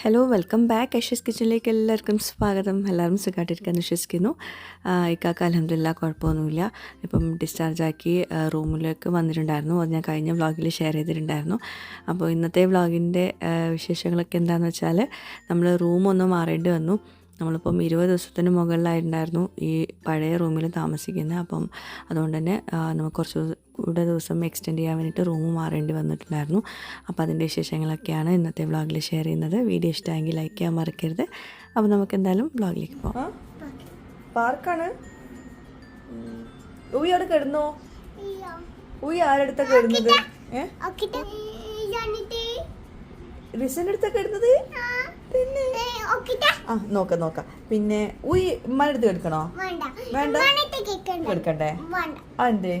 Hello welcome back അഷസ് കിച്ചണിലേക്ക് എല്ലാവർക്കും സ്വാഗതം. എല്ലാവരും സുഖമായിട്ടിരിക്കാൻ വിശ്വസിക്കുന്നു. ഇക്കാക്ക് അലഹമില്ല കുഴപ്പമൊന്നുമില്ല. ഇപ്പം ഡിസ്ചാർജ് ആക്കി റൂമിലേക്ക് വന്നിട്ടുണ്ടായിരുന്നു. അത് ഞാൻ കഴിഞ്ഞ വ്ളോഗിൽ ഷെയർ ചെയ്തിട്ടുണ്ടായിരുന്നു. അപ്പോൾ ഇന്നത്തെ വ്ളോഗിന്റെ വിശേഷങ്ങളൊക്കെ എന്താണെന്ന് വെച്ചാൽ നമ്മൾ റൂമൊന്ന് മാറേണ്ടി വന്നു. നമ്മളിപ്പം ഇരുപത് ദിവസത്തിന് മുകളിലായിട്ടുണ്ടായിരുന്നു ഈ പഴയ റൂമിൽ താമസിക്കുന്നത്. അപ്പം അതുകൊണ്ട് തന്നെ നമുക്ക് കുറച്ച് കൂടെ ദിവസം എക്സ്റ്റെൻഡ് ചെയ്യാൻ വേണ്ടിയിട്ട് റൂം മാറേണ്ടി വന്നിട്ടുണ്ടായിരുന്നു. അപ്പോൾ അതിന്റെ വിശേഷങ്ങളൊക്കെയാണ് ഇന്നത്തെ വ്ളോഗിൽ ഷെയർ ചെയ്യുന്നത്. വീഡിയോ ഇഷ്ടമെങ്കിൽ ലൈക്ക് ചെയ്യാൻ മറക്കരുത്. അപ്പോൾ നമുക്ക് എന്തായാലും വ്ളോഗിലേക്ക് പോകാം പാർക്കാണ്. ഉയ്യ അവിടെ കിടന്നോ? ഉയ്യ ആരടുത്ത കിടന്നത് ഏ? റിസന്റെ അടുത്ത കിടന്നത് പിന്നെ? ആ നോക്കാം നോക്കാം. പിന്നെ ഉയ് ഉമ്മാന്റെ അടുത്ത് കിടക്കണോ വേണ്ട. എടുക്കണ്ടേ? അതെന്തേ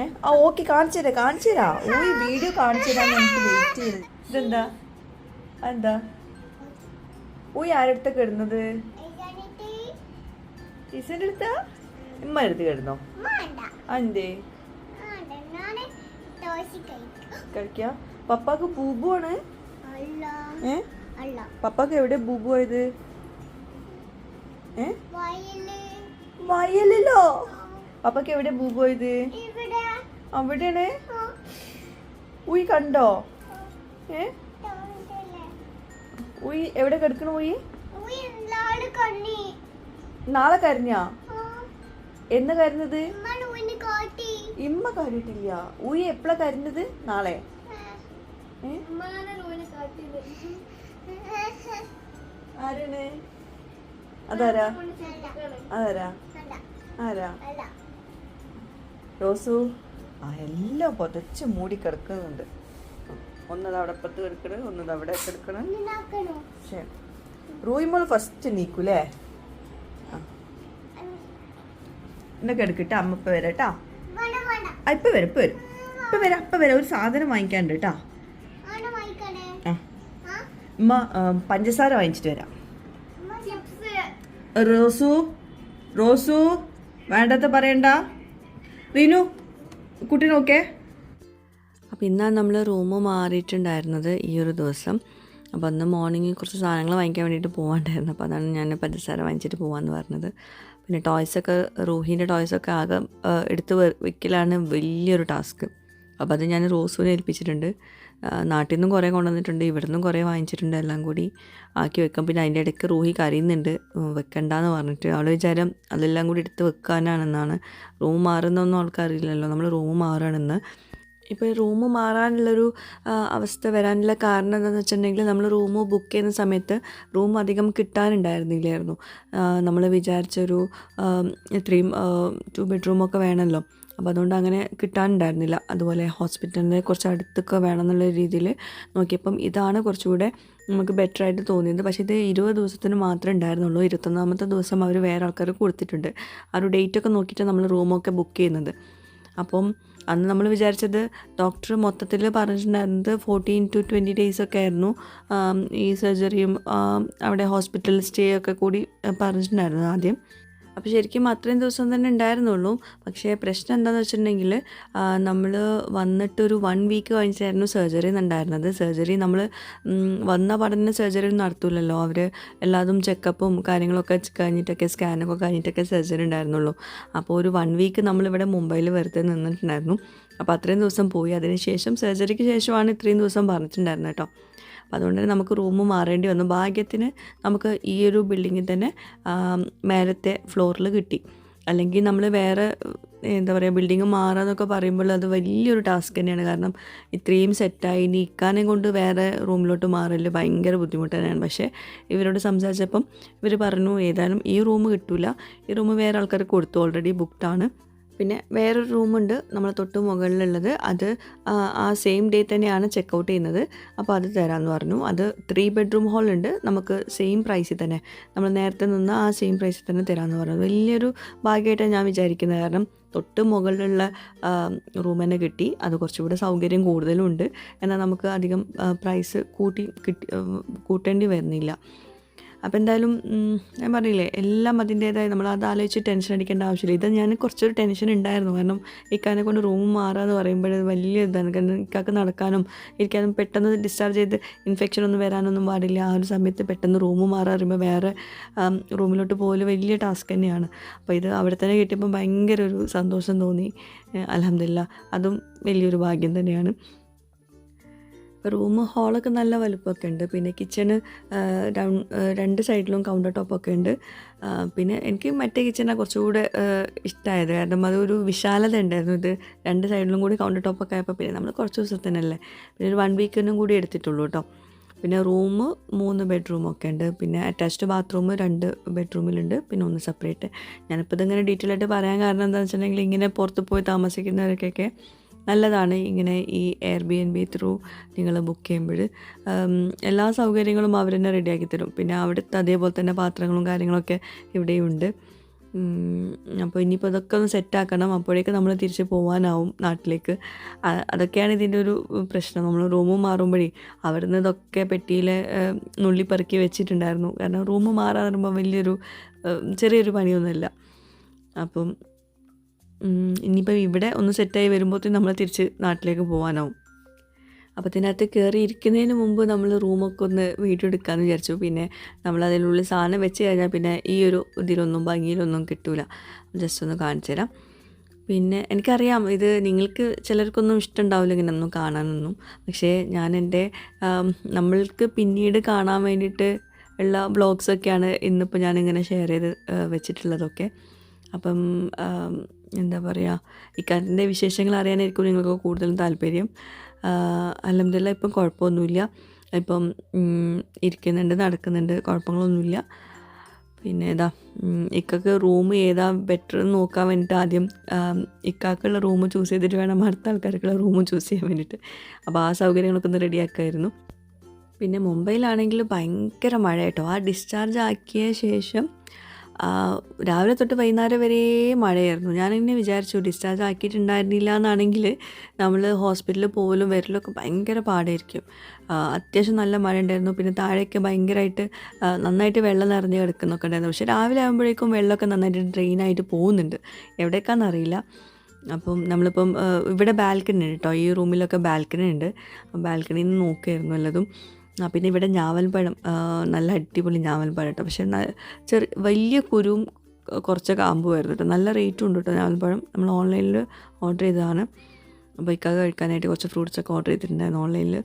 ഏ ആ ഓക്കെ കാണിച്ചു തരാം കാണിച്ചു തരാം. ഉയ് വീഡിയോ കാണിച്ചു തരാൻ എനിക്ക് വെയിറ്റ് ചെയ്ത്. ഇതെന്താ? അതെന്താ? ഉയ് ആരടുത്ത കിടന്നത് റിസന്റെ അടുത്ത ഉമ്മ അടുത്ത് കിടന്നോ അതെന്തേ കഴിക്ക. പപ്പാക്ക് ബൂബു ആണ്? ഏ? പപ്പാക്ക് എവിടെ ബൂബു ആയത്? ഏ? വയലിലോ. പപ്പാക്ക് എവിടെ ബൂബു ആയത്? അവിടെയാണ്? ഉയ് കണ്ടോ? ഏ? ഉയ് എവിടെ കിടക്കണ ഉയ്? നാളെ കരഞ്ഞാ? എന്ന് കരുന്നത് ഇമ്മ കരഞ്ഞിട്ടില്ല. ഉയ് എപ്പോഴാ കരുന്നത് നാളെ? ആരാണ്? അതാരാ? അതാരാ? ആരാ? റോസു? ആ എല്ലാം പൊതച്ച് മൂടി കിടക്കുന്നുണ്ട്. ഒന്നത് അവിടെ പത്ത് കിടക്കണ് ഒന്നത് അവിടെ കിടക്കണം. ശരി റൂയിമോൾ ഫസ്റ്റ് നീക്കൂലേ എന്നൊക്കെ എടുക്കട്ടെ അമ്മ ഇപ്പൊ വരാം കേട്ടാ. ആ ഇപ്പൊ വരും ഇപ്പൊ വരും. ഇപ്പൊ വരാം ഇപ്പൊ വരാം. ഒരു സാധനം വാങ്ങിക്കാണ്ട് കേട്ടാ. ഉമ്മ പഞ്ചസാര വാങ്ങിച്ചിട്ട് വരാം. റോസു റോസു വേണ്ടത് പറയണ്ട. റീനു കുട്ടി നോക്കേ അപ്പോൾ ഇന്നാണ് നമ്മൾ റൂം മാറിയിട്ടുണ്ടായിരുന്നത് ഈ ഒരു ദിവസം. അപ്പോൾ അന്ന് മോർണിംഗ് കുറച്ച് സാധനങ്ങൾ വാങ്ങിക്കാൻ വേണ്ടിയിട്ട് പോകാണ്ടായിരുന്നു അപ്പോൾ അതാണ് ഞാൻ പഞ്ചസാര വാങ്ങിച്ചിട്ട് പോകാമെന്ന് പറഞ്ഞത്. പിന്നെ ടോയ്സൊക്കെ റൂഹിന്റെ ടോയ്സൊക്കെ ആകെ എടുത്ത് വെ- വെക്കലാണ് വലിയൊരു ടാസ്ക് അപ്പോൾ അത് ഞാൻ റോസുവിനെ ഏൽപ്പിച്ചിട്ടുണ്ട്. നാട്ടിൽ നിന്നും കുറേ കൊണ്ടുവന്നിട്ടുണ്ട് ഇവിടെ നിന്നും കുറേ വാങ്ങിച്ചിട്ടുണ്ട് എല്ലാം കൂടി. ആക്കി വെക്കാം. പിന്നെ അതിന്റെ ഇടയ്ക്ക് റൂഹി കരയുന്നുണ്ട്. വെക്കണ്ടെന്ന് പറഞ്ഞിട്ട്. അവൾ വിചാരം അതെല്ലാം കൂടി എടുത്ത് വെക്കാനാണെന്നാണ്. റൂം മാറുന്നൊന്നും ആൾക്കറിയില്ലല്ലോ നമ്മൾ റൂം മാറുകയാണെന്ന്. ഇപ്പോൾ റൂം മാറാനുള്ളൊരു അവസ്ഥ വരാനുള്ള കാരണം എന്താണെന്ന് വെച്ചിട്ടുണ്ടെങ്കിൽ നമ്മൾ റൂം ബുക്ക് ചെയ്യുന്ന സമയത്ത് റൂം അധികം കിട്ടാനുണ്ടായിരുന്നില്ലായിരുന്നു. നമ്മൾ വിചാരിച്ചൊരു ഇത്രയും ടു ബെഡ്റൂമൊക്കെ വേണമല്ലോ. അപ്പോൾ അതുകൊണ്ട് അങ്ങനെ കിട്ടാനുണ്ടായിരുന്നില്ല. അതുപോലെ ഹോസ്പിറ്റലിന്റെ കുറച്ച് അടുത്തൊക്കെ വേണം എന്നുള്ള രീതിയിൽ നോക്കിയപ്പം ഇതാണ് കുറച്ചുകൂടെ നമുക്ക് ബെറ്റർ ആയിട്ട് തോന്നിയത്. പക്ഷേ ഇത് ഇരുപത് ദിവസത്തിന് മാത്രമേ ഉണ്ടായിരുന്നുള്ളൂ. ഇരുപത്തൊന്നാമത്തെ ദിവസം അവർ വേറെ ആൾക്കാർ കൊടുത്തിട്ടുണ്ട്. ആ ഒരു ഡേറ്റ് ഒക്കെ നോക്കിയിട്ട് നമ്മൾ റൂമൊക്കെ ബുക്ക് ചെയ്യുന്നത്. അപ്പം അന്ന് നമ്മൾ വിചാരിച്ചത് ഡോക്ടർ മൊത്തത്തിൽ പറഞ്ഞിട്ടുണ്ടായിരുന്നത് ഫോർട്ടീൻ ടു ട്വന്റി ഡേയ്സ് ഒക്കെ ആയിരുന്നു. ഈ സർജറിയും അവിടെ ഹോസ്പിറ്റൽ സ്റ്റേ ഒക്കെ കൂടി പറഞ്ഞിട്ടുണ്ടായിരുന്നു ആദ്യം. അപ്പോൾ ശരിക്കും അത്രയും ദിവസം തന്നെ ഉണ്ടായിരുന്നുള്ളൂ. പക്ഷേ പ്രശ്നം എന്താണെന്ന് വെച്ചിട്ടുണ്ടെങ്കിൽ നമ്മൾ വന്നിട്ടൊരു വൺ വീക്ക് കഴിഞ്ഞിട്ടായിരുന്നു സർജറി ഉണ്ടായിരുന്നത് സർജറി നമ്മൾ വന്ന പഠന സർജറി ഒന്നും നടത്തൂലല്ലോ. അവർ എല്ലാതും ചെക്കപ്പും കാര്യങ്ങളൊക്കെ കഴിഞ്ഞിട്ടൊക്കെ സ്കാനൊക്കെ കഴിഞ്ഞിട്ടൊക്കെ സർജറി ഉണ്ടായിരുന്നുള്ളൂ. അപ്പോൾ ഒരു വൺ വീക്ക് നമ്മളിവിടെ മുംബൈയിൽ വെറുതെ നിന്നിട്ടുണ്ടായിരുന്നു. അപ്പോൾ അത്രയും ദിവസം പോയി. അതിനുശേഷം സർജറിക്ക് ശേഷമാണ് ഇത്രയും ദിവസം പറഞ്ഞിട്ടുണ്ടായിരുന്നത് കേട്ടോ. അപ്പോൾ അതുകൊണ്ട് തന്നെ നമുക്ക് റൂം മാറേണ്ടി വന്നു. ഭാഗ്യത്തിന് നമുക്ക് ഈ ഒരു ബിൽഡിങ്ങിൽ തന്നെ മേലത്തെ ഫ്ലോറിൽ കിട്ടി. അല്ലെങ്കിൽ നമ്മൾ വേറെ എന്താ പറയുക ബിൽഡിങ് മാറാന്നൊക്കെ പറയുമ്പോൾ അത് വലിയൊരു ടാസ്ക് തന്നെയാണ്. കാരണം ഇത്രയും സെറ്റായി ഇനി കൊണ്ട് വേറെ റൂമിലോട്ട് മാറൽ ഭയങ്കര ബുദ്ധിമുട്ട് തന്നെയാണ്. പക്ഷേ ഇവരോട് സംസാരിച്ചപ്പം ഇവർ പറഞ്ഞു ഏതായാലും ഈ റൂം കിട്ടില്ല ഈ റൂം വേറെ ആൾക്കാർക്ക് കൊടുത്തു. ഓൾറെഡി ബുക്ക്ഡ് ആണ്. പിന്നെ വേറൊരു റൂമുണ്ട് നമ്മൾ തൊട്ട് മുകളിലുള്ളത്. അത് ആ, സെയിം ഡേ തന്നെയാണ് ചെക്ക് ഔട്ട് ചെയ്യുന്നത്. അപ്പോൾ അത് തരാമെന്ന് പറഞ്ഞു. അത് ത്രീ ബെഡ്റൂം ഹാൾ ഉണ്ട്. നമുക്ക് സെയിം പ്രൈസിൽ തന്നെ. നമ്മൾ നേരത്തെ നിന്ന് ആ സെയിം പ്രൈസിൽ തന്നെ തരാമെന്ന് പറഞ്ഞു. വലിയൊരു ഭാഗ്യമായിട്ടാണ് ഞാൻ വിചാരിക്കുന്നത്. കാരണം തൊട്ട് മുകളിലുള്ള റൂം തന്നെ കിട്ടി. അത് കുറച്ചുകൂടെ സൗകര്യം കൂടുതലും ഉണ്ട് എന്നാൽ നമുക്ക് അധികം പ്രൈസ് കൂട്ടി കിട്ടി കൂട്ടേണ്ടി വരുന്നില്ല. അപ്പോൾ എന്തായാലും ഞാൻ പറഞ്ഞില്ലേ എല്ലാം അതിന്റേതായ നമ്മൾ അത് ആലോചിച്ച് ടെൻഷൻ അടിക്കേണ്ട ആവശ്യമില്ല. ഇത് ഞാൻ കുറച്ചൊരു ടെൻഷൻ ഉണ്ടായിരുന്നു. കാരണം ഇക്കാനെ കൊണ്ട് റൂം മാറുക മാറാന്ന് പറയുമ്പോൾ വലിയ ഇതാണ്. കാരണം ഇക്കാക്ക് നടക്കാനും ഇരിക്കാനും പെട്ടെന്ന് ഡിസ്ചാർജ് ചെയ്ത് ഇൻഫെക്ഷൻ ഒന്നും വരാനൊന്നും പാടില്ല. ആ ഒരു സമയത്ത് പെട്ടെന്ന് റൂം മാറാൻ പറയുമ്പോൾ വേറെ റൂമിലോട്ട് പോലും വലിയ ടാസ്ക് തന്നെയാണ്. അപ്പോൾ ഇത് അവിടെ തന്നെ കിട്ടിയപ്പോൾ ഭയങ്കര ഒരു സന്തോഷം തോന്നി. അലഹമില്ല അതും വലിയൊരു ഭാഗ്യം തന്നെയാണ്. റൂം ഹാളൊക്കെ നല്ല വലുപ്പമൊക്കെ ഉണ്ട്. പിന്നെ കിച്ചണ് രണ്ട് സൈഡിലും കൗണ്ടർ ടോപ്പൊക്കെ ഉണ്ട്. പിന്നെ എനിക്ക് മറ്റേ കിച്ചണാണ് കുറച്ചുകൂടെ ഇഷ്ടമായത് കാരണം അതൊരു വിശാലത ഉണ്ടായിരുന്നു. ഇത് രണ്ട് സൈഡിലും കൂടി കൗണ്ടർ ടോപ്പൊക്കെ ആയപ്പോൾ പിന്നെ നമ്മൾ കുറച്ച് ദിവസത്തിനല്ലേ പിന്നെ ഒരു വൺ വീക്കിനും കൂടി എടുത്തിട്ടുള്ളൂ കേട്ടോ പിന്നെ റൂം മൂന്ന് ബെഡ്റൂമൊക്കെ ഉണ്ട്. പിന്നെ അറ്റാച്ച്ഡ് ബാത്റൂം രണ്ട് ബെഡ്റൂമിലുണ്ട് പിന്നെ ഒന്ന് സെപ്പറേറ്റ് ഞാനിപ്പോൾ ഇതിങ്ങനെ ഡീറ്റെയിൽ ആയിട്ട് പറയാൻ കാരണം എന്താണെന്ന് വെച്ചിട്ടുണ്ടെങ്കിൽ ഇങ്ങനെ പുറത്ത് പോയി താമസിക്കുന്നവർക്കൊക്കെ നല്ലതാണ് ഇങ്ങനെ ഈ Airbnb through നിങ്ങൾ ബുക്ക് ചെയ്യുമ്പോൾ. എല്ലാ സൗകര്യങ്ങളും അവർ തന്നെ റെഡിയാക്കി തരും. പിന്നെ അവിടുത്തെ അതേപോലെ തന്നെ പാത്രങ്ങളും കാര്യങ്ങളൊക്കെ ഇവിടെയും ഉണ്ട് അപ്പോൾ ഇനിയിപ്പോൾ ഇതൊക്കെ ഒന്ന് സെറ്റാക്കണം അപ്പോഴേക്ക് നമ്മൾ തിരിച്ച് പോകാനാവും നാട്ടിലേക്ക്. അതൊക്കെയാണ് ഇതിന്റെ ഒരു പ്രശ്നം. നമ്മൾ റൂം മാറുമ്പോഴേ അവിടുന്ന് ഇതൊക്കെ പെട്ടിയിൽ നുള്ളിപ്പെറുക്കി വെച്ചിട്ടുണ്ടായിരുന്നു. കാരണം റൂം മാറാൻ പറയുമ്പോൾ വലിയൊരു ചെറിയൊരു പണിയൊന്നുമില്ല. അപ്പം ഉം, ഇനിയിപ്പോൾ ഇവിടെ ഒന്ന് സെറ്റായി വരുമ്പോഴത്തേക്കും നമ്മൾ തിരിച്ച് നാട്ടിലേക്ക് പോകാനാവും അപ്പോൾ ഇതിനകത്ത് കയറി ഇരിക്കുന്നതിന് മുമ്പ് നമ്മൾ റൂമൊക്കെ ഒന്ന് വീഡിയോ എടുക്കാമെന്ന് വിചാരിച്ചു. പിന്നെ നമ്മൾ അതിനുള്ളിൽ സാധനം വെച്ച് കഴിഞ്ഞാൽ പിന്നെ ഈ ഒരു ഇതിലൊന്നും ഭംഗിയിലൊന്നും കിട്ടൂല. ജസ്റ്റ് ഒന്ന് കാണിച്ചു തരാം. പിന്നെ എനിക്കറിയാം ഇത് നിങ്ങൾക്ക് ചിലർക്കൊന്നും ഇഷ്ടമുണ്ടാവില്ല ഇങ്ങനെ ഒന്നും കാണാനൊന്നും. പക്ഷേ ഞാൻ എന്റെ നമ്മൾക്ക് പിന്നീട് കാണാൻ വേണ്ടിയിട്ട് ഉള്ള ബ്ലോഗ്സൊക്കെയാണ് ഇന്നിപ്പോൾ ഞാനിങ്ങനെ ഷെയർ ചെയ്ത് വെച്ചിട്ടുള്ളതൊക്കെ. അപ്പം എന്താ പറയുക ഇക്കാര്യത്തിന്റെ വിശേഷങ്ങൾ അറിയാനായിരിക്കും നിങ്ങൾക്ക് കൂടുതലും താല്പര്യം. അലഹമില്ല ഇപ്പം കുഴപ്പമൊന്നുമില്ല. ഇപ്പം ഇരിക്കുന്നുണ്ട് നടക്കുന്നുണ്ട് കുഴപ്പങ്ങളൊന്നുമില്ല. പിന്നെ ഏതാ ഇക്കക്ക് റൂം ഏതാ ബെറ്റർ എന്ന് നോക്കാൻ വേണ്ടിയിട്ട് ആദ്യം ഇക്കാക്കുള്ള റൂം ചൂസ് ചെയ്തിട്ട് വേണം അടുത്ത ആൾക്കാർക്കുള്ള റൂം ചൂസ് ചെയ്യാൻ വേണ്ടിയിട്ട്. അപ്പോൾ ആ സൗകര്യങ്ങളൊക്കെ ഒന്ന് റെഡിയാക്കായിരുന്നു പിന്നെ മുംബൈയിലാണെങ്കിൽ ഭയങ്കര മഴ കേട്ടോ. ആ ഡിസ്ചാർജ് ആക്കിയ ശേഷം രാവിലെ തൊട്ട് വൈകുന്നേരം വരെ മഴയായിരുന്നു. ഞാൻ എന്നെ വിചാരിച്ചു ഡിസ്ചാർജ് ആക്കിയിട്ടുണ്ടായിരുന്നില്ല എന്നാണെങ്കിൽ നമ്മൾ ഹോസ്പിറ്റലിൽ പോകലും വരലൊക്കെ ഭയങ്കര പാടായിരിക്കും. അത്യാവശ്യം നല്ല മഴ ഉണ്ടായിരുന്നു. പിന്നെ താഴെയൊക്കെ ഭയങ്കരമായിട്ട് നന്നായിട്ട് വെള്ളം നിറഞ്ഞ് കിടക്കുന്നൊക്കെ ഉണ്ടായിരുന്നു. പക്ഷേ രാവിലെ ആകുമ്പോഴേക്കും വെള്ളമൊക്കെ നന്നായിട്ട് ഡ്രെയിനായിട്ട് പോകുന്നുണ്ട്. എവിടേക്കാണെന്ന് അറിയില്ല. അപ്പം നമ്മളിപ്പം ഇവിടെ ബാൽക്കണി ഉണ്ട് കേട്ടോ ഈ റൂമിലൊക്കെ ബാൽക്കണി ഉണ്ട് ബാൽക്കണിയിൽ നിന്ന് നോക്കിയായിരുന്നു ആ പിന്നെ ഇവിടെ ഞാവൽപ്പഴം നല്ല അടിപൊളി ഞാവൽപ്പഴം കേട്ടോ. പക്ഷേ ചെറിയ വലിയ കുരുവും കുറച്ച് കാമ്പുമായിരുന്നു കേട്ടോ. നല്ല റേറ്റും ഉണ്ട് കേട്ടോ ഞാവൽപ്പഴം നമ്മൾ ഓൺലൈനിൽ ഓർഡർ ചെയ്തതാണ്. അപ്പോൾ ഇക്കാതെ കഴിക്കാനായിട്ട് കുറച്ച് ഫ്രൂട്ട്സ് ഒക്കെ ഓർഡർ ചെയ്തിട്ടുണ്ടായിരുന്നു ഓൺലൈനിൽ.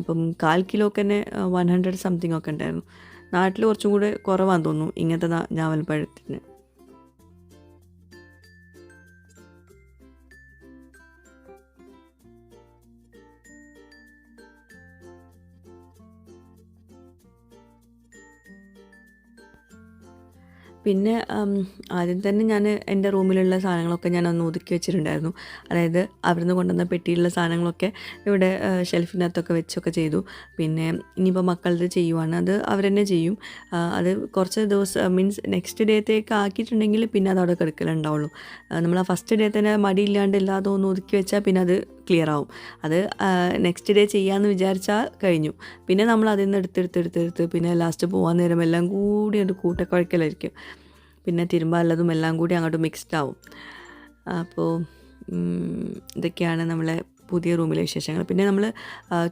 അപ്പം കാൽ കിലോക്ക് തന്നെ വൺ ഹൺഡ്രഡ് സംതിങ് ഒക്കെ ഉണ്ടായിരുന്നു. നാട്ടിൽ കുറച്ചും കൂടെ കുറവാണെന്ന് തോന്നുന്നു ഇങ്ങനത്തെ ഞാവൽപ്പഴത്തിന് പിന്നെ ആദ്യം തന്നെ ഞാൻ എന്റെ റൂമിലുള്ള സാധനങ്ങളൊക്കെ ഞാൻ ഒന്ന് ഒതുക്കി വെച്ചിട്ടുണ്ടായിരുന്നു. അതായത് അവിടുന്ന് കൊണ്ടുവന്ന പെട്ടിയിലുള്ള സാധനങ്ങളൊക്കെ ഇവിടെ ഷെൽഫിനകത്തൊക്കെ വെച്ചൊക്കെ ചെയ്തു. പിന്നെ ഇനിയിപ്പോൾ മക്കളത് ചെയ്യുവാണ്. അത് അവർ തന്നെ ചെയ്യും അത് കുറച്ച് ദിവസം മീൻസ് നെക്സ്റ്റ് ഡേത്തേക്ക് ആക്കിയിട്ടുണ്ടെങ്കിൽ പിന്നെ അത് അവിടെ കിടക്കലുണ്ടാവുള്ളൂ. നമ്മൾ ആ ഫസ്റ്റ് ഡേ തന്നെ മടിയില്ലാണ്ട് എല്ലാതും ഒന്ന് ഒതുക്കി വെച്ചാൽ പിന്നെ അത് ക്ലിയർ ആവും. അത് നെക്സ്റ്റ് ഡേ ചെയ്യാമെന്ന് വിചാരിച്ചാൽ കഴിഞ്ഞു. പിന്നെ നമ്മൾ അതിൽ നിന്ന് എടുത്തെടുത്തെടുത്തെടുത്ത് പിന്നെ ലാസ്റ്റ് പോകാൻ നേരം എല്ലാം കൂടി ഒരു കൂട്ടക്കുഴക്കലായിരിക്കും. പിന്നെ തിരുമ്പാനുള്ളതും എല്ലാം കൂടി അങ്ങോട്ട് മിക്സ്ഡ് ആവും. അപ്പോൾ ഇതൊക്കെയാണ് നമ്മളെ പുതിയ റൂമിലെ വിശേഷങ്ങൾ. പിന്നെ നമ്മൾ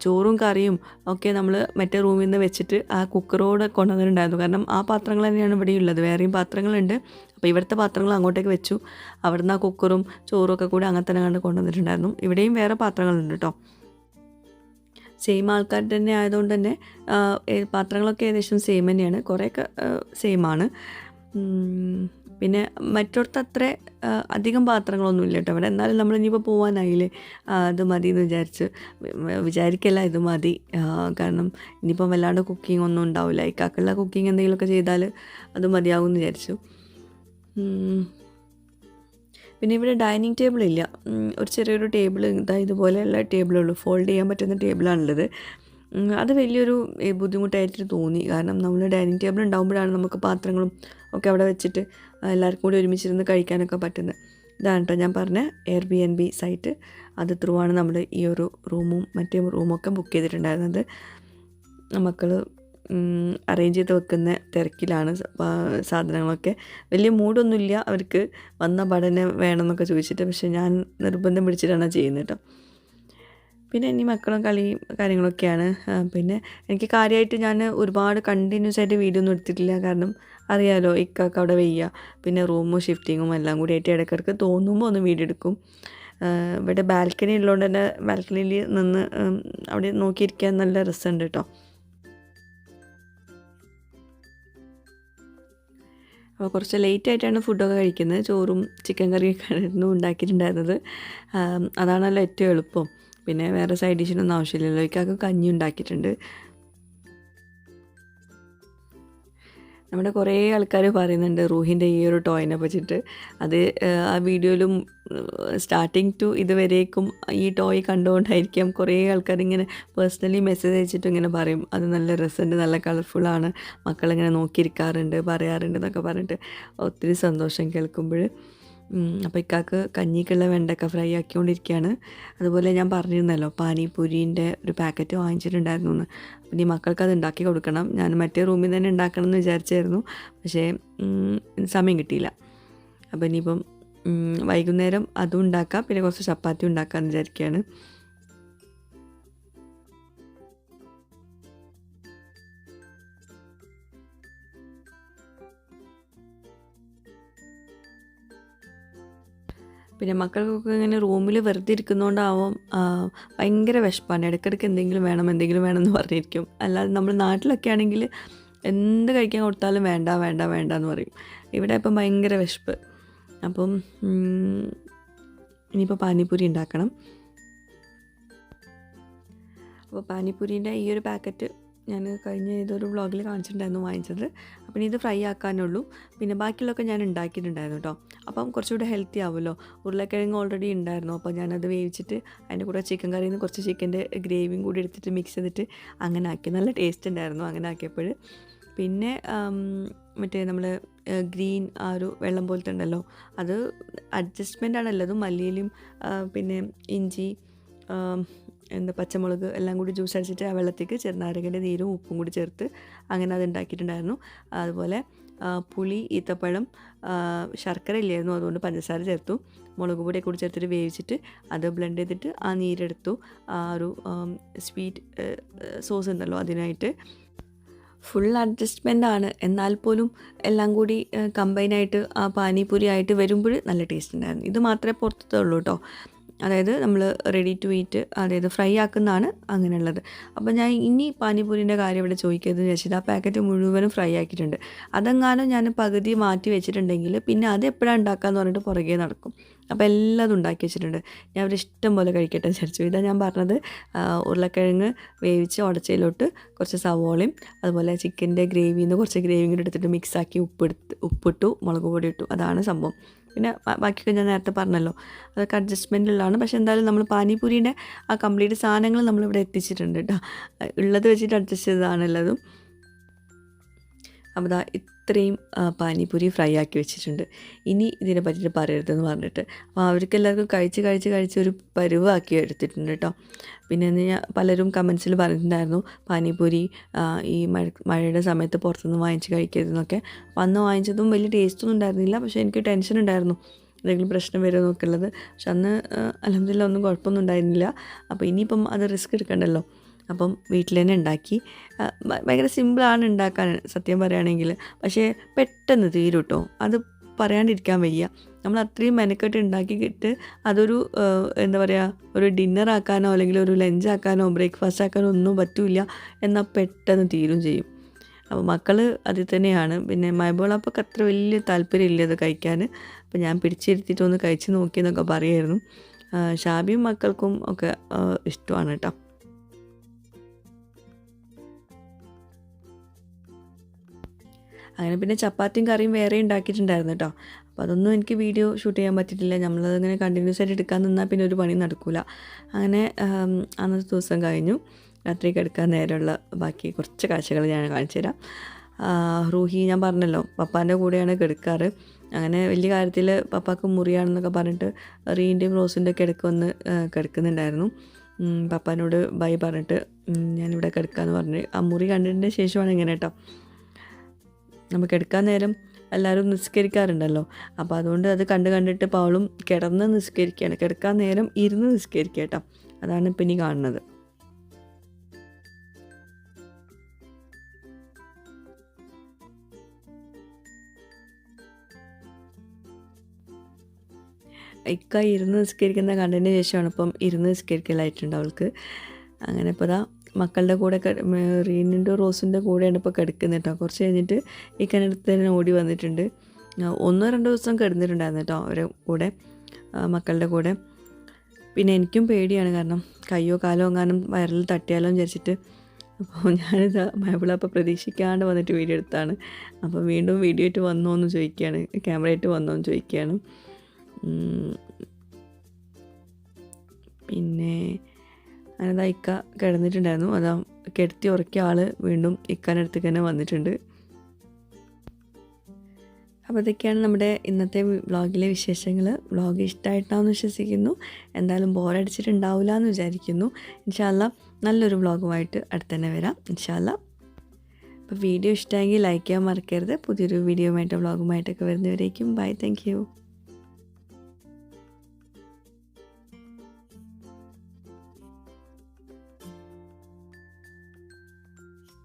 ചോറും കറിയും ഒക്കെ നമ്മൾ മറ്റേ റൂമിൽ നിന്ന് വെച്ചിട്ട് ആ കുക്കറോട് കൊണ്ടുവന്നിട്ടുണ്ടായിരുന്നു. കാരണം ആ പാത്രങ്ങൾ തന്നെയാണ് ഇവിടെ ഉള്ളത്. വേറെയും പാത്രങ്ങളുണ്ട്. അപ്പോൾ ഇവിടുത്തെ പാത്രങ്ങൾ അങ്ങോട്ടേക്ക് വെച്ചു. അവിടുന്ന് ആ കുക്കറും ചോറും ഒക്കെ കൂടി അങ്ങനെ തന്നെ കണ്ട് കൊണ്ടുവന്നിട്ടുണ്ടായിരുന്നു. ഇവിടെയും വേറെ പാത്രങ്ങളുണ്ട് കേട്ടോ സെയിം ആൾക്കാർ തന്നെ ആയതുകൊണ്ട് തന്നെ പാത്രങ്ങളൊക്കെ ഏകദേശം സെയിം തന്നെയാണ്. കുറേയൊക്കെ സെയിം ആണ്. ഉം, പിന്നെ മറ്റൊടത്ത് അത്ര അധികം പാത്രങ്ങളൊന്നും ഇല്ല കേട്ടോ അവിടെ എന്നാലും നമ്മൾ ഇനിയിപ്പോൾ പോകാനായില്ലേ അത് മതി എന്ന് വിചാരിച്ച്. വിചാരിക്കല്ല ഇത് മതി. കാരണം ഇനിയിപ്പം വല്ലാണ്ട് കുക്കിംഗ് ഒന്നും ഉണ്ടാവില്ല ഇക്കാക്കുള്ള കുക്കിംഗ് എന്തെങ്കിലുമൊക്കെ ചെയ്താൽ അത് മതിയാകും എന്ന് വിചാരിച്ചു പിന്നെ ഇവിടെ ഡൈനിങ് ടേബിൾ ഇല്ല. ഒരു ചെറിയൊരു ടേബിൾ ഇതാ ഇതുപോലെയുള്ള ടേബിളുള്ളൂ ഫോൾഡ് ചെയ്യാൻ പറ്റുന്ന ടേബിളാണുള്ളത് അത് വലിയൊരു ബുദ്ധിമുട്ടായിട്ട് തോന്നി. കാരണം നമ്മൾ ഡൈനിങ് ടേബിൾ ഉണ്ടാകുമ്പോഴാണ് നമുക്ക് പാത്രങ്ങളും ഒക്കെ അവിടെ വെച്ചിട്ട് എല്ലാവർക്കും കൂടി ഒരുമിച്ചിരുന്ന് കഴിക്കാനൊക്കെ പറ്റുന്നത്. ഇതാണ് കേട്ടോ ഞാൻ പറഞ്ഞ Airbnb site അത് ത്രൂ ആണ് നമ്മൾ ഈ ഒരു റൂമും മറ്റേ റൂമൊക്കെ ബുക്ക് ചെയ്തിട്ടുണ്ടായിരുന്നത്. മക്കൾ അറേഞ്ച് ചെയ്ത് വെക്കുന്ന തിരക്കിലാണ് സാധനങ്ങളൊക്കെ. വലിയ മൂഡൊന്നുമില്ല അവർക്ക് വന്ന പഠനം വേണമെന്നൊക്കെ ചോദിച്ചിട്ട് പക്ഷെ ഞാൻ നിർബന്ധം പിടിച്ചിട്ടാണ് ചെയ്യുന്നത് കേട്ടോ പിന്നെ ഇനി മക്കളും കളി കാര്യങ്ങളൊക്കെയാണ്. പിന്നെ എനിക്ക് കാര്യമായിട്ട് ഞാൻ ഒരുപാട് കണ്ടിന്യൂസ് ആയിട്ട് വീഡിയോ ഒന്നും എടുത്തിട്ടില്ല. കാരണം അറിയാലോ ഇക്കാക്ക് അവിടെ വെയ്യുക പിന്നെ റൂമും ഷിഫ്റ്റിങ്ങും എല്ലാം കൂടി ആയിട്ട് ഇടയ്ക്കിടയ്ക്ക് തോന്നുമ്പോൾ ഒന്ന് വീഡിയോ എടുക്കും. ഇവിടെ ബാൽക്കണി ഉള്ളതുകൊണ്ട് തന്നെ ബാൽക്കണിയിൽ നിന്ന് അവിടെ നോക്കിയിരിക്കാൻ നല്ല രസമുണ്ട് കേട്ടോ അപ്പോൾ കുറച്ച് ലേറ്റ് ആയിട്ടാണ് ഫുഡൊക്കെ കഴിക്കുന്നത്. ചോറും ചിക്കൻ കറിയൊക്കെ ആയിരുന്നു ഉണ്ടാക്കിയിട്ടുണ്ടായിരുന്നത്. അതാണല്ലോ ഏറ്റവും എളുപ്പം. പിന്നെ വേറെ സൈഡ് ഡിഷിനൊന്നും ആവശ്യമില്ലല്ലോ. ഇക്കാക്ക് കഞ്ഞി ഉണ്ടാക്കിയിട്ടുണ്ട്. നമ്മുടെ കുറേ ആൾക്കാർ പറയുന്നുണ്ട് റൂഹിന്റെ ഈ ഒരു ടോയിനെ പറ്റിയിട്ട് അത് ആ വീഡിയോയിലും സ്റ്റാർട്ടിങ് ടു ഇതുവരേക്കും ഈ ടോയ് കണ്ടുകൊണ്ടായിരിക്കാം കുറേ ആൾക്കാർ ഇങ്ങനെ പേഴ്സണലി മെസ്സേജ് അയച്ചിട്ട് ഇങ്ങനെ പറയും. അത് നല്ല രസമുണ്ട് നല്ല കളർഫുള്ളാണ് മക്കളിങ്ങനെ നോക്കിയിരിക്കാറുണ്ട് പറയാറുണ്ട് എന്നൊക്കെ പറഞ്ഞിട്ട് ഒത്തിരി സന്തോഷം കേൾക്കുമ്പോൾ. അപ്പോൾ ഇക്കാക്ക് കഞ്ഞിക്കുള്ള വെണ്ടക്ക ഫ്രൈ ആക്കിക്കൊണ്ടിരിക്കുകയാണ് അതുപോലെ ഞാൻ പറഞ്ഞിരുന്നല്ലോ പാനിപൂരിന്റെ ഒരു പാക്കറ്റ് വാങ്ങിച്ചിട്ടുണ്ടായിരുന്നു എന്ന് അപ്പം ഈ മക്കൾക്ക് അത് ഉണ്ടാക്കി കൊടുക്കണം. ഞാൻ മറ്റേ റൂമിൽ തന്നെ ഉണ്ടാക്കണം എന്ന് വിചാരിച്ചായിരുന്നു. പക്ഷേ സമയം കിട്ടിയില്ല. അപ്പോൾ ഇനിയിപ്പം വൈകുന്നേരം അതും ഉണ്ടാക്കാം. പിന്നെ കുറച്ച് ചപ്പാത്തി ഉണ്ടാക്കാമെന്ന് വിചാരിക്കുകയാണ് പിന്നെ മക്കൾക്കൊക്കെ ഇങ്ങനെ റൂമിൽ വെറുതെ ഇരിക്കുന്നതുകൊണ്ടാവും ഭയങ്കര വിശപ്പാണ്. ഇടയ്ക്കിടയ്ക്ക് എന്തെങ്കിലും വേണം എന്തെങ്കിലും വേണം എന്ന് പറഞ്ഞിരിക്കും. അല്ലാതെ നമ്മൾ നാട്ടിലൊക്കെ ആണെങ്കിൽ എന്ത് കഴിക്കാൻ കൊടുത്താലും വേണ്ട വേണ്ട വേണ്ട എന്ന് പറയും. ഇവിടെ ഇപ്പം ഭയങ്കര വിശപ്പ്. അപ്പം ഇനിയിപ്പോൾ പാനിപ്പൂരി ഉണ്ടാക്കണം. അപ്പോൾ പാനിപ്പൂരീന്റെ ഈ ഒരു പാക്കറ്റ് ഞാൻ കഴിഞ്ഞ ഏതൊരു വ്ളോഗിൽ കാണിച്ചിട്ടുണ്ടായിരുന്നു വാങ്ങിച്ചത്. അപ്പം ഇത് ഫ്രൈ ആക്കാനുള്ളൂ പിന്നെ ബാക്കിയുള്ളതൊക്കെ ഞാൻ ഉണ്ടാക്കിയിട്ടുണ്ടായിരുന്നു കേട്ടോ. അപ്പം കുറച്ചുകൂടെ ഹെൽത്തി ആവുമല്ലോ. ഉരുളക്കിഴങ്ങ് ഓൾറെഡി ഉണ്ടായിരുന്നു. അപ്പോൾ ഞാനത് വേവിച്ചിട്ട് അതിന്റെ കൂടെ ചിക്കൻ കറിയിൽ നിന്ന് കുറച്ച് ചിക്കന്റെ ഗ്രേവിയും കൂടി എടുത്തിട്ട് മിക്സ് ചെയ്തിട്ട് അങ്ങനെ ആക്കി. നല്ല ടേസ്റ്റ് ഉണ്ടായിരുന്നു അങ്ങനെ ആക്കിയപ്പോൾ. പിന്നെ മറ്റേ നമ്മൾ ഗ്രീൻ ആ ഒരു വെള്ളം പോലത്തെ ഉണ്ടല്ലോ. അത് അഡ്ജസ്റ്റ്മെന്റ് ആണല്ലോ മല്ലിയിലും പിന്നെ ഇഞ്ചി എന്താ പച്ചമുളക് എല്ലാം കൂടി ജ്യൂസ് അടിച്ചിട്ട് ആ വെള്ളത്തേക്ക് ചെറുനാരകന്റെ നീരും ഉപ്പും കൂടി ചേർത്ത് അങ്ങനെ അത് ഉണ്ടാക്കിയിട്ടുണ്ടായിരുന്നു. അതുപോലെ പുളി ഈത്തപ്പഴം ശർക്കര ഇല്ലായിരുന്നു അതുകൊണ്ട് പഞ്ചസാര ചേർത്തു. മുളക് പൊടിയൊക്കെ കൂടി ചേർത്തിട്ട് വേവിച്ചിട്ട് അത് ബ്ലെൻഡ് ചെയ്തിട്ട് ആ നീരെടുത്തു. ആ ഒരു സ്വീറ്റ് സോസ് ഉണ്ടല്ലോ അതിനായിട്ട്. ഫുൾ അഡ്ജസ്റ്റ്മെന്റ് ആണ്. എന്നാൽ പോലും എല്ലാം കൂടി കമ്പൈനായിട്ട് ആ പാനിപൂരി ആയിട്ട് വരുമ്പോൾ നല്ല ടേസ്റ്റ് ഉണ്ടായിരുന്നു. ഇത് മാത്രമേ പുറത്തേ ഉള്ളൂ കേട്ടോ. അതായത് നമ്മൾ റെഡി ടു ഈറ്റ് അതായത് ഫ്രൈ ആക്കുന്നതാണ് അങ്ങനെയുള്ളത്. അപ്പോൾ ഞാൻ ഇനി പാനിപൂരിന്റെ കാര്യം ഇവിടെ ചോദിക്കരുതെന്ന് വെച്ചിട്ട് ആ പാക്കറ്റ് മുഴുവനും ഫ്രൈ ആക്കിയിട്ടുണ്ട്. അതെങ്ങാനും ഞാൻ പകുതി മാറ്റി വെച്ചിട്ടുണ്ടെങ്കിൽ പിന്നെ അത് എപ്പോഴാണ് ഉണ്ടാക്കാന്ന് പറഞ്ഞിട്ട് പുറകെ നടക്കും. അപ്പോൾ എല്ലാം ഉണ്ടാക്കി വെച്ചിട്ടുണ്ട്. ഞാൻ അവർ ഇഷ്ടം പോലെ കഴിക്കട്ടെ വിചാരിച്ചു. ഇതാ ഞാൻ പറഞ്ഞത് ഉരുളക്കിഴങ്ങ് വേവിച്ച് ഉടച്ചയിലോട്ട് കുറച്ച് സവോളയും അതുപോലെ ചിക്കന്റെ ഗ്രേവിയിൽ നിന്ന് കുറച്ച് ഗ്രേവിയും കൂടി എടുത്തിട്ട് മിക്സാക്കി ഉപ്പെടുത്ത് ഉപ്പിട്ടു മുളക് പൊടി ഇട്ടു. അതാണ് സംഭവം. പിന്നെ ബാക്കിയൊക്കെ ഞാൻ നേരത്തെ പറഞ്ഞല്ലോ. അതൊക്കെ അഡ്ജസ്റ്റ്മെന്റിലാണ് പക്ഷേ എന്തായാലും നമ്മൾ പാനിപൂരിന്റെ ആ കംപ്ലീറ്റ് സാധനങ്ങൾ നമ്മളിവിടെ എത്തിച്ചിട്ടുണ്ട് കേട്ടോ ഉള്ളത് വെച്ചിട്ട് അഡ്ജസ്റ്റ് ചെയ്തതാണ് ഉള്ളതും അപ്പോൾ ദാ ഇത്രയും പാനിപൂരി ഫ്രൈ ആക്കി വെച്ചിട്ടുണ്ട്. ഇനി ഇതിനെ പറ്റിയിട്ട് പറയരുതെന്ന് പറഞ്ഞിട്ട്. അപ്പോൾ അവർക്ക് എല്ലാവർക്കും കഴിച്ച് കഴിച്ച് കഴിച്ച് ഒരു പരുവാക്കി എടുത്തിട്ടുണ്ട് കേട്ടോ. പിന്നെ എന്ന് ഞാൻ പലരും കമൻസിൽ പറഞ്ഞിട്ടുണ്ടായിരുന്നു പാനിപൂരി ഈ മഴ മഴയുടെ സമയത്ത് പുറത്തുനിന്ന് വാങ്ങിച്ച് കഴിക്കരുതെന്നൊക്കെ. അന്ന് വാങ്ങിച്ചതും വലിയ ടേസ്റ്റൊന്നും ഉണ്ടായിരുന്നില്ല. പക്ഷേ എനിക്ക് ടെൻഷൻ ഉണ്ടായിരുന്നു എന്തെങ്കിലും പ്രശ്നം വരുമോ എന്നൊക്കെ ഉള്ളത്. പക്ഷെ അന്ന് അലഹമില്ല ഒന്നും കുഴപ്പമൊന്നും ഉണ്ടായിരുന്നില്ല. അപ്പോൾ ഇനിയിപ്പം അത് റിസ്ക് എടുക്കണ്ടല്ലോ. അപ്പം വീട്ടിൽ തന്നെ ഉണ്ടാക്കി. ഭയങ്കര സിമ്പിളാണ് ഉണ്ടാക്കാൻ സത്യം പറയുകയാണെങ്കിൽ. പക്ഷേ പെട്ടെന്ന് തീരും കേട്ടോ അത് പറയാണ്ടിരിക്കാൻ വയ്യ. നമ്മൾ അത്രയും മെനക്കെട്ട് ഉണ്ടാക്കിയിട്ട് അതൊരു എന്താ പറയുക ഒരു ഡിന്നർ ആക്കാനോ അല്ലെങ്കിൽ ഒരു ലഞ്ച് ആക്കാനോ ബ്രേക്ക്ഫാസ്റ്റ് ആക്കാനോ ഒന്നും പറ്റില്ല. എന്നാൽ പെട്ടെന്ന് തീരും ചെയ്യും. അപ്പോൾ മക്കൾ അതിൽ തന്നെയാണ്. പിന്നെ മൈബോളപ്പൊക്കെ അത്ര വലിയ താല്പര്യമില്ല അത് കഴിക്കാൻ. അപ്പോൾ ഞാൻ പിടിച്ചിരുത്തിയിട്ടൊന്ന് കഴിച്ച് നോക്കിയെന്നൊക്കെ പറയായിരുന്നു. ഷാബിയും മക്കൾക്കും ഒക്കെ ഇഷ്ടമാണ് കേട്ടോ. അങ്ങനെ പിന്നെ ചപ്പാത്തിയും കറിയും വേറെ ഉണ്ടാക്കിയിട്ടുണ്ടായിരുന്നു കേട്ടോ അപ്പോൾ അതൊന്നും എനിക്ക് വീഡിയോ ഷൂട്ട് ചെയ്യാൻ പറ്റിയിട്ടില്ല. നമ്മളതിങ്ങനെ കണ്ടിന്യൂസ് ആയിട്ട് എടുക്കാൻ നിന്നാൽ പിന്നെ ഒരു പണി നടക്കില്ല അങ്ങനെ അന്നത്തെ ദിവസം കഴിഞ്ഞു. രാത്രി കിടക്കാൻ നേരമുള്ള ബാക്കി കുറച്ച് കാഴ്ചകൾ ഞാൻ കാണിച്ചു തരാം. റൂഹി ഞാൻ പറഞ്ഞല്ലോ പപ്പാന്റെ കൂടെയാണ് കിടക്കാറ്. അങ്ങനെ വലിയ കാര്യത്തിൽ പപ്പാക്ക് മുറിയാണെന്നൊക്കെ പറഞ്ഞിട്ട് റീന്റെയും റോസിന്റെ ഒക്കെ ഇടയ്ക്ക് വന്ന് കിടക്കുന്നുണ്ടായിരുന്നു. പപ്പാനോട് ബൈ പറഞ്ഞിട്ട് ഞാനിവിടെ കിടക്കാമെന്ന് പറഞ്ഞ്. ആ മുറി കണ്ടതിന്റെ ശേഷമാണ് ഇങ്ങനെ കേട്ടോ നമുക്ക് എടുക്കാൻ നേരം എല്ലാവരും നിസ്കരിക്കാറുണ്ടല്ലോ. അപ്പോൾ അതുകൊണ്ട് അത് കണ്ട് കണ്ടിട്ട് പവളും കിടന്ന് നിസ്കരിക്കുകയാണ്. കിടക്കാൻ നേരം ഇരുന്ന് നിസ്കരിക്കുക കേട്ടോ. അതാണ് ഇപ്പം ഇനി കാണുന്നത്. ഇക്ക ഇരുന്ന് നിസ്കരിക്കുന്ന കണ്ടതിന് ശേഷമാണ് ഇപ്പം ഇരുന്ന് നിസ്കരിക്കലായിട്ടുണ്ട് അവൾക്ക്. അങ്ങനെ ഇപ്പോൾ ഇതാ മക്കളുടെ കൂടെ റീനിന്റെ റോസിന്റെ കൂടെയാണ് ഇപ്പോൾ കിടക്കുന്നത് കേട്ടോ കുറച്ച് കഴിഞ്ഞിട്ട് ഈ കിണറ്റ് തന്നെ ഓടി വന്നിട്ടുണ്ട്. ഒന്നോ രണ്ടോ ദിവസം കിടന്നിട്ടുണ്ടായിരുന്നു കേട്ടോ അവരെ കൂടെ മക്കളുടെ കൂടെ. പിന്നെ എനിക്കും പേടിയാണ് കാരണം കയ്യോ കാലോ എങ്ങാനും വയറിൽ തട്ടിയാലോ വിചാരിച്ചിട്ട്. അപ്പോൾ ഞാനിത് അപ്പോൾ പ്രതീക്ഷിക്കാണ്ട് വന്നിട്ട് വീഡിയോ എടുത്താണ്. അപ്പോൾ വീണ്ടും വീഡിയോ ആയിട്ട് വന്നോ എന്ന് ചോദിക്കുകയാണ്. ക്യാമറ ആയിട്ട് വന്നോ എന്ന് ചോദിക്കുകയാണ്. പിന്നെ അങ്ങനെതാ ഇക്ക കിടന്നിട്ടുണ്ടായിരുന്നു. അതാ കിടത്തി ഉറക്കിയ ആൾ വീണ്ടും ഇക്കാനടുത്തേക്ക് തന്നെ വന്നിട്ടുണ്ട്. അപ്പോൾ ഇതൊക്കെയാണ് നമ്മുടെ ഇന്നത്തെ വ്ളോഗിലെ വിശേഷങ്ങൾ വ്ളോഗ് ഇഷ്ടമായിട്ടാണെന്ന് വിശ്വസിക്കുന്നു. എന്തായാലും ബോറടിച്ചിട്ടുണ്ടാവില്ല എന്ന് വിചാരിക്കുന്നു. ഇൻഷാല്ല നല്ലൊരു വ്ളോഗുമായിട്ട് അടുത്ത് തന്നെ വരാം. ഇൻഷാല്ല അപ്പോൾ വീഡിയോ ഇഷ്ടമെങ്കിൽ ലൈക്ക് ചെയ്യാൻ മറക്കരുത്. പുതിയൊരു വീഡിയോയുമായിട്ട് വ്ളോഗുമായിട്ടൊക്കെ വരുന്നവരേക്കും ബൈ താങ്ക്